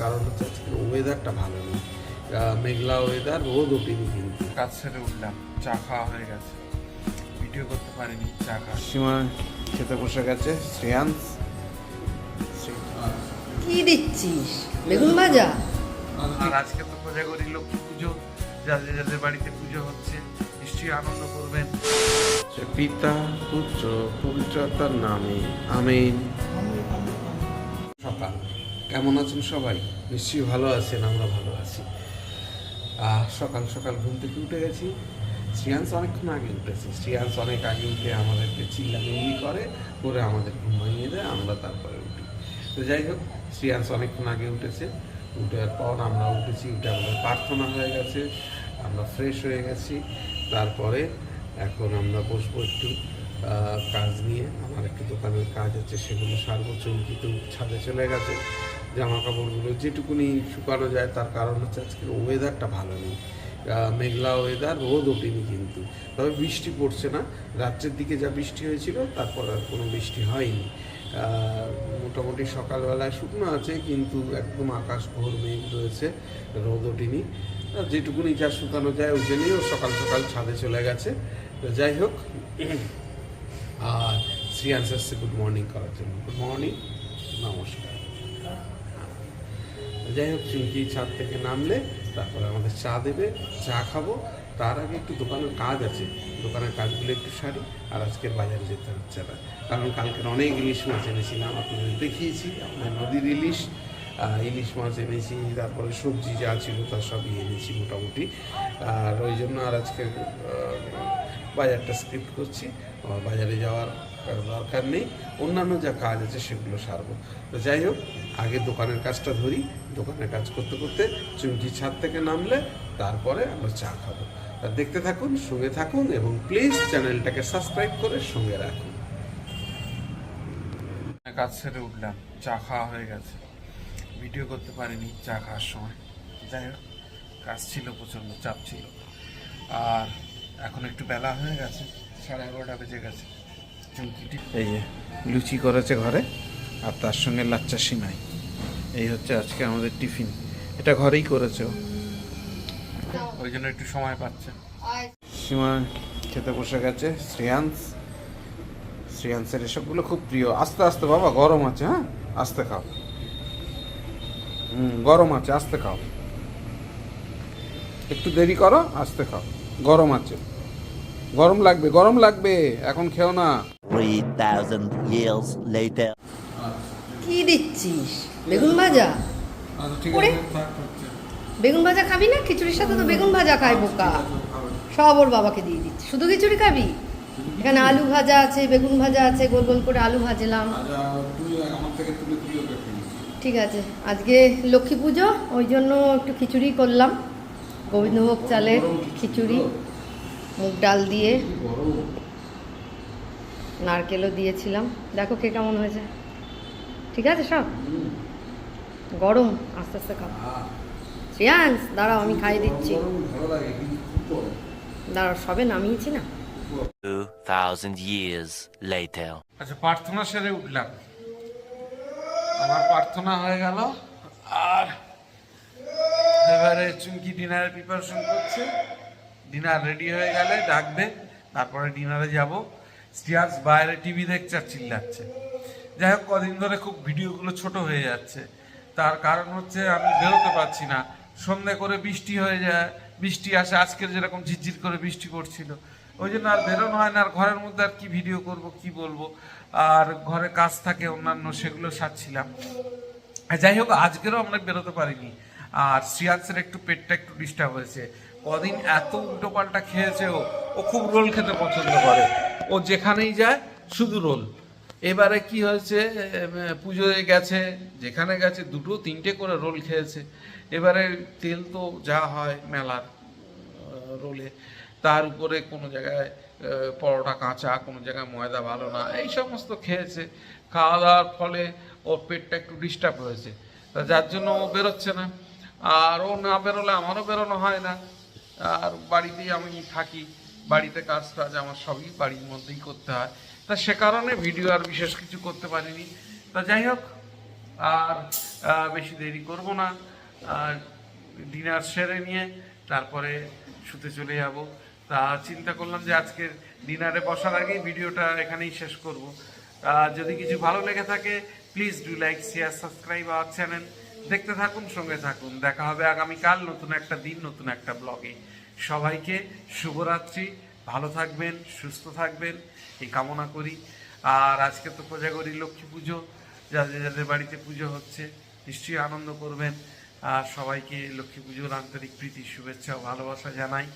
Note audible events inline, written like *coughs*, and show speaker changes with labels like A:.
A: কারণ হচ্ছে আজকে ওয়েদারটা ভালো নেই আহ, মেঘলা ওয়েদার রোদ ওঠেনি কিন্তু
B: কাজ সেরে উঠলাম চা খাওয়া হয়ে গেছে। ভিডিও করতে পারিনি চা খাওয়া।
A: সীমা খেতে বসে গেছে শ্রেয়াংশ।
C: কি দিচ্ছিস? বেগুন ভাজা?
B: আর আজকে তো কোজাগরি লক্ষ্মী পুজো যাদের যাদের বাড়িতে পুজো হচ্ছে নিশ্চয়ই আনন্দ করবেন।
A: সে পিতা পুত্র পবিত্রতার নামে আমিন। কেমন আছেন সবাই? নিশ্চয়ই ভালো আছেন আমরা ভালো আছি। সকাল সকাল ঘুম থেকে উঠে গেছি। শ্রিয়াংশ অনেকক্ষণ আগে উঠেছে। শ্রিয়াংশ অনেক আগে উঠে আমাদেরকে চিল্লামিল্লি করে করে আমাদের ঘুম ভাঙিয়ে দেয় আমরা তারপরে উঠি। তো যাই হোক শ্রিয়াংশ অনেকক্ষণ আগে উঠেছে। উঠার পর আমরা উঠেছি উঠে আমাদের প্রার্থনা হয়ে গেছে। আমরা ফ্রেশ হয়ে গেছি। তারপরে এখন আমরা বসবো একটু কাজ নিয়ে। আমার একটু দোকানের কাজ আছে সেগুলো সারবো। ছাদে চলে গেছে। জামা কাপড়গুলো যেটুকুনি শুকানো যায় তার কারণ হচ্ছে আজকের ওয়েদারটা ভালো নেই। মেঘলা ওয়েদার রোদ ওঠেনি কিন্তু। তবে বৃষ্টি পড়ছে না। রাত্রের দিকে যা বৃষ্টি হয়েছিল তারপর আর কোনো বৃষ্টি হয়নি। মোটামুটি সকালবেলায় শুকনো আছে কিন্তু একদম আকাশ ভোর মেঘ রয়েছে রোদ ওঠেনি। আর যেটুকুনি যা শুকানো যায় ওই জন্যই ও সকাল সকাল ছাদে চলে গেছে। তো যাই হোক *coughs* আর শ্রিয়াংশ আসছে গুড মর্নিং করার জন্য। গুড মর্নিং নমস্কার। যাই হোক, চুমকি ছাদ থেকে নামলে তারপরে আমাদের চা দেবে, চা খাব। তার আগে একটু দোকানের কাজ আছে। দোকানের কাজগুলো একটু সারি, আর আজকে বাজারে যেতে হচ্ছে না। কারণ কালকের অনেক ইলিশ মাছ এনেছিলাম, আপনাদের দেখিয়েছি আপনার নদীর ইলিশ ইলিশ মাছ এনেছি, তারপরে সবজি যা ছিল তা সবই এনেছি মোটামুটি। আর ওই জন্য আর আজকে বাজারটা স্ক্রিপ্ট করছি। বাজারে যাওয়ার কারও দরকার নেই। অন্যান্য যা কাজ আছে সেগুলো সারবো। তো যাই হোক, আগে দোকানের কাজটা ধরি। দোকানের কাজ করতে করতে চুমকি ছাদ থেকে নামলে তারপরে আমরা চা খাব। তা দেখতে থাকুন, সঙ্গে থাকুন এবং প্লিজ চ্যানেলটাকে সাবস্ক্রাইব করে সঙ্গে রাখুন।
B: কাজ ছেড়ে উঠলাম। চা খাওয়া হয়ে গেছে। ভিডিও করতে পারিনি চা খাওয়ার সময়। যাই হোক, কাজ ছিল, প্রচণ্ড চাপ ছিল। আর এখন একটু বেলা হয়ে গেছে, সাড়ে এগারোটা বেজে গেছে। এই যে, লুচি করেছে ঘরে, আর তার সঙ্গে লাচ্চা সিমাই। এই হচ্ছে আজকে আমাদের টিফিন। এটা ঘরেই করেছে ওই জন্য একটু সময় পাচ্ছে।
A: সীমা খেতে বসে গেছে, শ্রেয়াংশ। শ্রেয়াংশের এসবগুলো খুব প্রিয়। আস্তে আস্তে বাবা, গরম আছে হ্যাঁ? আস্তে খাও। হুম, গরম আছে, আস্তে খাও। একটু দেরি করো, আস্তে খাও। গরম আছে। গরম লাগবে গরম লাগবে, এখন খেও না।
D: 3,000 years later.
C: কি দিচ্ছিস? বেগুন ভাজা?
A: আচ্ছা
C: ওরে। বেগুন ভাজা খাবি না? খিচুড়ির সাথে তো বেগুন ভাজা খাই বোকা। সব ওর বাবাকে দিয়ে দিচ্ছি। শুধু খিচুড়ি খাবি? এখানে আলু ভাজা আছে বেগুন ভাজা আছে গোল গোল করে আলু ভাজলাম।
A: দিও
C: ঠিক আছে। আজকে লক্ষ্মী পুজো ওই জন্য একটু খিচুড়ি করলাম। গোবিন্দভোগ চালের খিচুড়ি মুগ ডাল দিয়ে। নারকেলও দিয়েছিলাম। দেখো কে কেমন হয়েছে। ঠিক আছে সব? গরম আস্তে আস্তে খাও। শ্রেয়াংস দাঁড়াও আমি খাইয়ে দিচ্ছি। দাঁড়াও সবে নামিয়েছি না।
D: 2,000 years later.
B: আচ্ছা প্রার্থনা সেরে উঠলাম। আমার প্রার্থনা হয়ে গেল। আর এবারে চুমকি ডিনারের প্রিপারেশন করছে। ডিনার রেডি হয়ে গেলে ডাকবে তারপরে ডিনারে যাব। স্টিয়ার্স বাইরে টিভি দেখছে আর চিল্লাচ্ছে। যাই হোক, কদিন ধরে খুব ভিডিওগুলো ছোট হয়ে যাচ্ছে। তার কারণ হচ্ছে আমি বেরোতে পারছি না। সন্ধে করে বৃষ্টি হয়ে যায়, বৃষ্টি আসে, আজকের যেরকম ঝিরঝির করে বৃষ্টি পড়ছিল। ওই জন্য আর বেরোনো হয় না, আর ঘরের মধ্যে আর কি ভিডিও করব, কি বলব? আর ঘরে কাজ থাকে, অন্যান্য সেগুলো সারছিলাম। যাই হোক, আজকেরও আমরা বেরোতে পারিনি। আর শ্রিয়াংসের একটু পেটটা একটু ডিস্টার্ব হয়েছে। কদিন এত উল্টো পাল্টা খেয়েছে ও ও খুব রোল খেতে পছন্দ করে। ও যেখানেই যায়, শুধু রোল। এবারে কি হয়েছে পুজোয় গেছে, যেখানে গেছে, দুটো তিনটে করে রোল খেয়েছে। এবারে তেল তো যা হয় মেলার রোলে। তার উপরে কোনো জায়গায় পরোটা কাঁচা, কোনো জায়গায় ময়দা ভালো না, এই সমস্ত খেয়েছে। খাওয়া দাওয়ার ফলে ওর পেটটা একটু ডিস্টার্ব হয়েছে। তা যার জন্য ও বেরোচ্ছে না। আর ও না বেরোলে আমারও বেরোনো হয় না। আর বাড়িতেই আমি থাকি। বাড়িতে কাজ টাজ আমার সবই বাড়ির মধ্যেই করতে হয়। তা সে কারণে ভিডিও আর বিশেষ কিছু করতে পারিনি। তা যাই হোক, আর
A: বেশি দেরি করব না। ডিনার সেরে নিয়ে তারপরে শুতে চলে যাব। তা চিন্তা করলাম যে আজকের ডিনারে বসার আগেই ভিডিওটা এখানেই শেষ করব। যদি কিছু ভালো লেগে থাকে please do like share subscribe our channel দেখতে থাকুন, সঙ্গে থাকুন। দেখা হবে আগামীকাল নতুন একটা দিন, নতুন একটা ব্লগে সবাইকে শুভরাত্রি, ভালো থাকবেন, সুস্থ থাকবেন, এই কামনা করি। আর আজকে তো কোজাগরী লক্ষ্মী পুজো, যাদের যাদের বাড়িতে পুজো হচ্ছে, নিশ্চয়ই আনন্দ করবেন। আর সবাইকে লক্ষ্মী পুজোর আন্তরিক প্রীতি, শুভেচ্ছা ও ভালোবাসা জানাই।